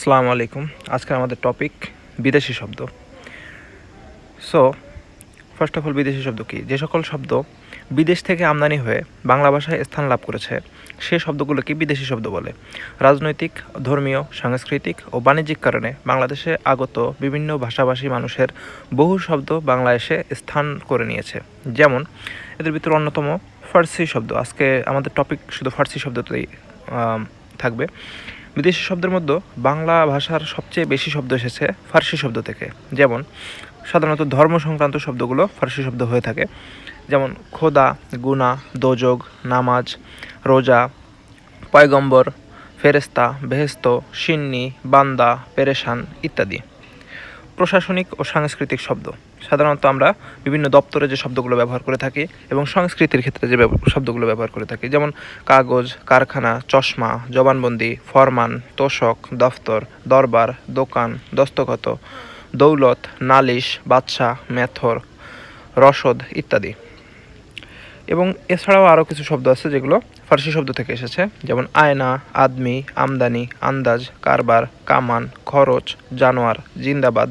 আসসালামু আলাইকুম। আজকে আমাদের টপিক বিদেশি শব্দ। সো ফার্স্ট অফ অল বিদেশি শব্দ কী? যে সকল শব্দ বিদেশ থেকে আমদানি হয়ে বাংলা ভাষায় স্থান লাভ করেছে, সে শব্দগুলোকে বিদেশি শব্দ বলে। রাজনৈতিক, ধর্মীয়, সাংস্কৃতিক ও বাণিজ্যিক কারণে বাংলাদেশে আগত বিভিন্ন ভাষাভাষী মানুষের বহু শব্দ বাংলা এসে স্থান করে নিয়েছে। যেমন, এদের ভিতরে অন্যতম ফার্সি শব্দ। আজকে আমাদের টপিক শুধু ফার্সি শব্দতেই থাকবে। বিদেশি শব্দের মধ্যে বাংলা ভাষার সবচেয়ে বেশি শব্দ এসেছে ফার্সি শব্দ থেকে। যেমন, সাধারণত ধর্ম সংক্রান্ত শব্দগুলো ফার্সি শব্দ হয়ে থাকে। যেমন, খোদা গুনা দোজগ নামাজ, রোজা, পয়গম্বর ফেরেস্তা বেহেস্ত সিন্নি, বান্দা, পেরেশান ইত্যাদি। প্রশাসনিক ও সাংস্কৃতিক শব্দ। সাধারণত আমরা বিভিন্ন দপ্তরে যে শব্দগুলো ব্যবহার করে থাকি এবং সংস্কৃতির ক্ষেত্রে যে শব্দগুলো ব্যবহার করে থাকি, যেমন কাগজ, কারখানা, চশমা, জবানবন্দি, ফরমান, তোষক, দফতর, দরবার, দোকান, দস্তখত, দৌলত, নালিশ, বাদশাহ, মেথর, রসদ ইত্যাদি। এবং এছাড়াও আরও কিছু শব্দ আছে যেগুলো ফার্সি শব্দ থেকে এসেছে, যেমন আয়না, আদমি, আমদানি, আন্দাজ, কারবার, কামান, খরচ, জানোয়ার, জিন্দাবাদ,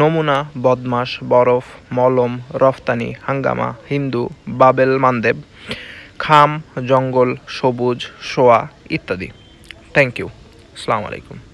নমুনা বদমাস বরফ, মলম, রফতানি, হাঙ্গামা, হিন্দু, বাবেল, মানদেব, খাম, জঙ্গল, সবুজ, শোয়া, ইত্যাদি। থ্যাংক ইউ আসসালামু আলাইকুম।